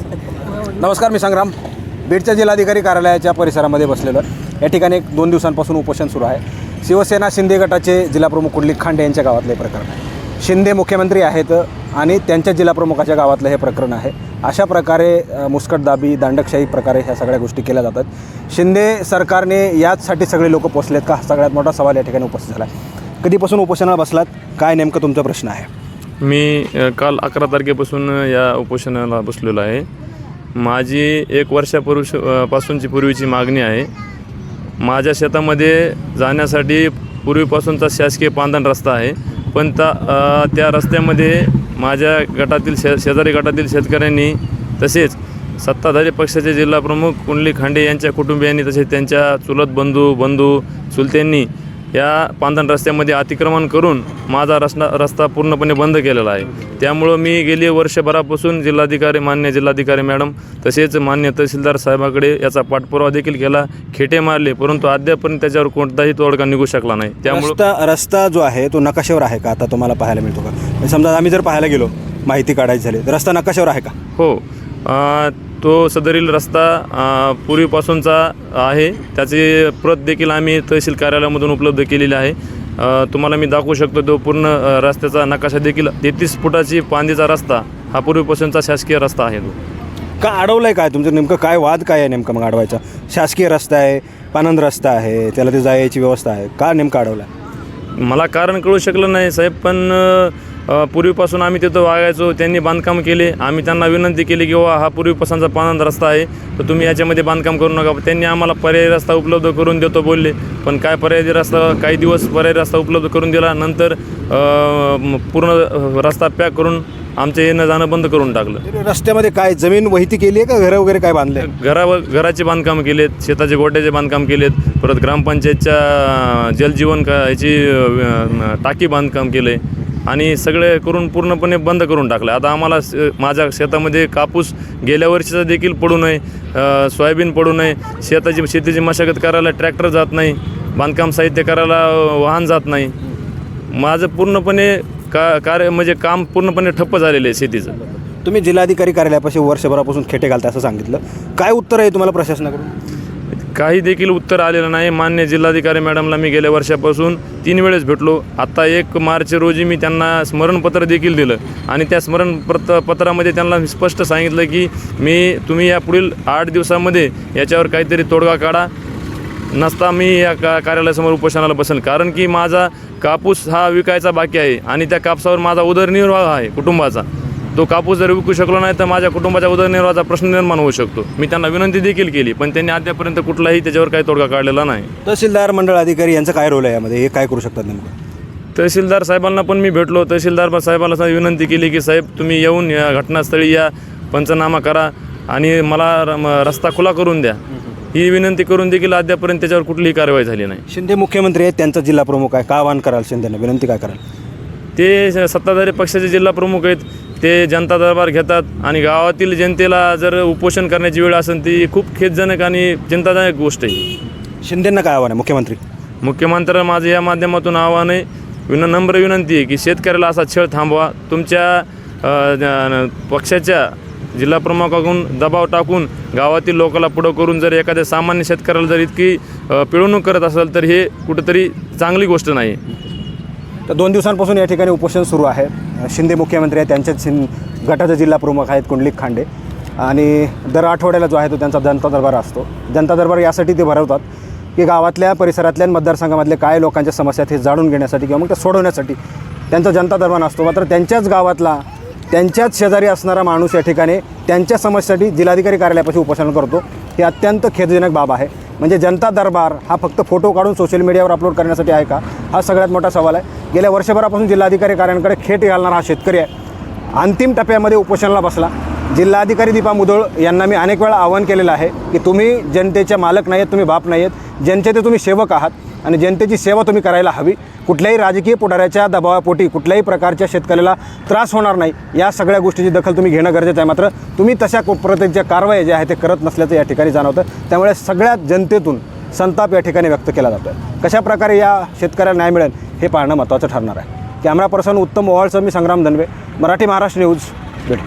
नमस्कार मी संग्राम. बीडच्या जिल्हाधिकारी कार्यालयाच्या परिसरामध्ये बसलेलो. आहे. या ठिकाणी एक दोन दिवसांपासून उपोषण सुरू आहे. शिवसेना शिंदे गटाचे जिल्हाप्रमुख कुंडलिक खांडे यांच्या गावातले प्रकरण आहे. शिंदे मुख्यमंत्री आहेत आणि त्यांच्या जिल्हाप्रमुखाच्या गावातलं हे प्रकरण आहे. अशा प्रकारे मुस्कटदाबी दांडकशाही प्रकारे ह्या सगळ्या गोष्टी केल्या जातात. शिंदे सरकारने याचसाठी सगळे लोक पोचलेत का? हा सगळ्यात मोठा सवाल या ठिकाणी उपस्थित झाला आहे कधीपासून उपोषणाला बसलात? काय नेमकं तुमचा प्रश्न आहे? मी काल अकरा तारखेपासून या उपोषणाला बसलेलो आहे. माझी एक वर्षापूर्वी पासूनची पूर्वीची मागणी आहे. माझ्या शेतामध्ये जाण्यासाठी पूर्वीपासूनचा शासकीय पांधन रस्ता आहे. पण त्या त्या रस्त्यामध्ये माझ्या गटातील शे शेजारी गटातील शेतकऱ्यांनी तसेच सत्ताधारी पक्षाचे जिल्हाप्रमुख कुंडली खांडे यांच्या कुटुंबियांनी तसेच त्यांच्या चुलत बंधू बंधू चुलत्यांनी या पांधन रस्त्यामध्ये अतिक्रमण करून माझा रस्ता रस्ता पूर्णपणे बंद केलेला आहे. त्यामुळं मी गेली वर्षभरापासून जिल्हाधिकारी मान्य जिल्हाधिकारी मॅडम तसेच मान्य तहसीलदार साहेबाकडे याचा पाठपुरावा देखील केला. खेटे मारले परंतु अद्यापर्यंत त्याच्यावर कोणताही तोडगा निघू शकला नाही. त्यामुळं रस्ता रस्ता जो आहे तो नकाशावर आहे का? आता तुम्हाला पाहायला मिळतो का? म्हणजे समजा आम्ही जर पाहायला गेलो माहिती काढायची झाली तर रस्ता नकाशावर आहे का? हो. तो सदरील रस्ता पूर्वीपासूनचा आहे. त्याची प्रत देखील आम्ही तहसील कार्यालयामधून उपलब्ध केलेली आहे. तुम्हाला मी दाखवू शकतो तो पूर्ण रस्त्याचा नकाशा देखील तेहतीस फुटाची पांदीचा रस्ता हा पूर्वीपासूनचा शासकीय रस्ता आहे तो. का अडवलं आहे काय तुमचं? नेमकं काय वाद काय आहे नेमकं मग अडवायचा? शासकीय रस्ता आहे पानंद रस्ता आहे त्याला ते जायची व्यवस्था आहे. का नेमकं अडवलं आहे मला कारण कळू शकलं नाही साहेब पण पूर्वीपासून आम्ही तिथं वागायचो त्यांनी बांधकाम केले. आम्ही त्यांना विनंती केली की वा हा पूर्वीपासूनचा पानंद रस्ता आहे तर तुम्ही याच्यामध्ये बांधकाम करू नका. त्यांनी आम्हाला पर्यायी रस्ता उपलब्ध करून देतो बोलले. पण काय पर्यायी रस्ता काही दिवस पर्यायी रस्ता उपलब्ध करून दिला. नंतर पूर्ण रस्ता पॅक करून आमचं येणं जाणं बंद करून टाकलं. रस्त्यामध्ये काय जमीन वहिती केली आहे का? घरं वगैरे काय बांधले? घरावर घराचे बांधकाम केलेत शेताचे गोट्याचे बांधकाम केलेत परत ग्रामपंचायतच्या जलजीवन का याची टाकी बांधकाम केलं आहे आणि सगळे करून पूर्णपणे बंद करून टाकलं. आता आम्हाला स- माझ्या शेतामध्ये कापूस गेल्या वर्षीचा देखील पडू नये सोयाबीन पडू नये शेताची शेतीची मशागत करायला ट्रॅक्टर जात नाही बांधकाम साहित्य करायला वाहन जात नाही. माझं पूर्णपणे का कार्य म्हणजे काम पूर्णपणे ठप्प झालेलं आहे शेतीचं. तुम्ही जिल्हाधिकारी कार्यालयापाशी वर्षभरापासून खेटे घालता असं सांगितलं. काय उत्तर आहे तुम्हाला प्रशासनाकडून? काही देखील उत्तर आलेलं नाही. मान्य जिल्हाधिकारी मॅडमला मी गेल्या वर्षापासून तीन वेळेस भेटलो. आत्ता एक मार्च रोजी मी त्यांना स्मरणपत्र देखील दिलं. आणि त्या स्मरणपत्र पत्रामध्ये त्यांना स्पष्ट सांगितलं की मी तुम्ही या पुढील आठ दिवसामध्ये याच्यावर काहीतरी तोडगा काढा. नसता मी या का कार्यालयासमोर उपोषणाला बसेल. कारण की माझा कापूस हा विकायचा बाकी आहे आणि त्या कापसावर माझा उदरनिर्वाह आहे कुटुंबाचा. तो कापूस जर विकू शकलो नाही तर माझ्या कुटुंबाच्या उदरनिर्वाहाचा प्रश्न निर्माण होऊ शकतो. मी त्यांना विनंती देखील केली पण त्यांनी अद्यापर्यंत कुठलाही त्याच्यावर काही तोडगा काढलेला नाही. तहसीलदार मंडळ अधिकारी यांचा काय रोल आहे यामध्ये? हे काय करू शकतात नेमकं? तहसीलदार साहेबांना पण मी भेटलो. तहसीलदार साहेबांना सा- विनंती केली की साहेब तुम्ही येऊन या घटनास्थळी या पंचनामा करा आणि मला रस्ता खुला करून द्या. ही विनंती करून देखील अद्यापर्यंत त्याच्यावर कुठलीही कारवाई झाली नाही. शिंदे मुख्यमंत्री आहेत त्यांचा जिल्हा प्रमुख आहे. का आवाहन कराल शिंदेनं? विनंती काय कराल? ते सत्ताधारी पक्षाचे जिल्हा प्रमुख आहेत ते जनता दरबार घेतात आणि गावातील जनतेला जर उपोषण करण्याची वेळ असेल ती खूप खेदजनक आणि चिंताजनक गोष्ट आहे. शिंदेंना काय आव्हान आहे मुख्यमंत्री? मुख्यमंत्र्यांना माझं या माध्यमातून आव्हान आहे. विन नम्र विनंती आहे की शेतकऱ्याला असा छळ थांबवा. तुमच्या पक्षाच्या जिल्हा प्रमुखाकडून दबाव टाकून गावातील लोकांना पुढं करून जर एखाद्या सामान्य शेतकऱ्याला जर इतकी पिळवणूक करत असेल तर हे कुठंतरी चांगली गोष्ट नाही. तर दोन दिवसांपासून या ठिकाणी उपोषण सुरू आहे. शिंदे मुख्यमंत्री आहेत त्यांच्याच शिं गटाचे जिल्हा प्रमुख आहेत कुंडलिक खांडे. आणि दर आठवड्याला जो आहे तो त्यांचा जनता दरबार असतो. जनता दरबार यासाठी ते भरवतात की गावातल्या परिसरातल्या आणि मतदारसंघामधले काय लोकांच्या समस्या आहेत हे जाणून घेण्यासाठी किंवा मग ते सोडवण्यासाठी त्यांचा जनता दरबार असतो. मात्र त्यांच्याच गावातला त्यांच्याच शेजारी असणारा माणूस या ठिकाणी त्यांच्या समस्येसाठी जिल्हाधिकारी कार्यालयापाशी उपोषण करतो. हे अत्यंत खेदजनक बाब आहे. म्हणजे जनता दरबार हा फक्त फोटो काढून सोशल मीडियावर अपलोड करण्यासाठी आहे का? हा सगळ्यात मोठा सवाल आहे. गेल्या वर्षभरापासून जिल्हाधिकारी कार्यालयाकडे खेट घालणारा हा शेतकरी आहे. अंतिम टप्प्यामध्ये उपोषणाला बसला. जिल्हाधिकारी दीपा मुधोळ यांना मी अनेक वेळा आवाहन केलेलं आहे की तुम्ही जनतेचे मालक नाही आहेत तुम्ही बाप नाही आहेत जनतेचे तुम्ही सेवक आहात आणि जनतेची सेवा तुम्ही करायला हवी. कुठल्याही राजकीय पुढाऱ्याच्या दबावापोटी कुठल्याही प्रकारच्या शेतकऱ्याला त्रास होणार नाही. या सगळ्या गोष्टीची दखल तुम्ही घेणं गरजेचं आहे. मात्र तुम्ही तशा को- प्रत्येकच्या कारवाई ज्या आहे ते करत नसल्याचं या ठिकाणी जाणवतं. त्यामुळे सगळ्या जनतेतून संताप या ठिकाणी व्यक्त केला जातो आहे कशाप्रकारे या शेतकऱ्याला न्याय मिळेल हे पाहणं महत्त्वाचं ठरणार आहे. कॅमेरा पर्सन उत्तम ओवाळचं मी संग्राम धनवे मराठी महाराष्ट्र न्यूज बीड.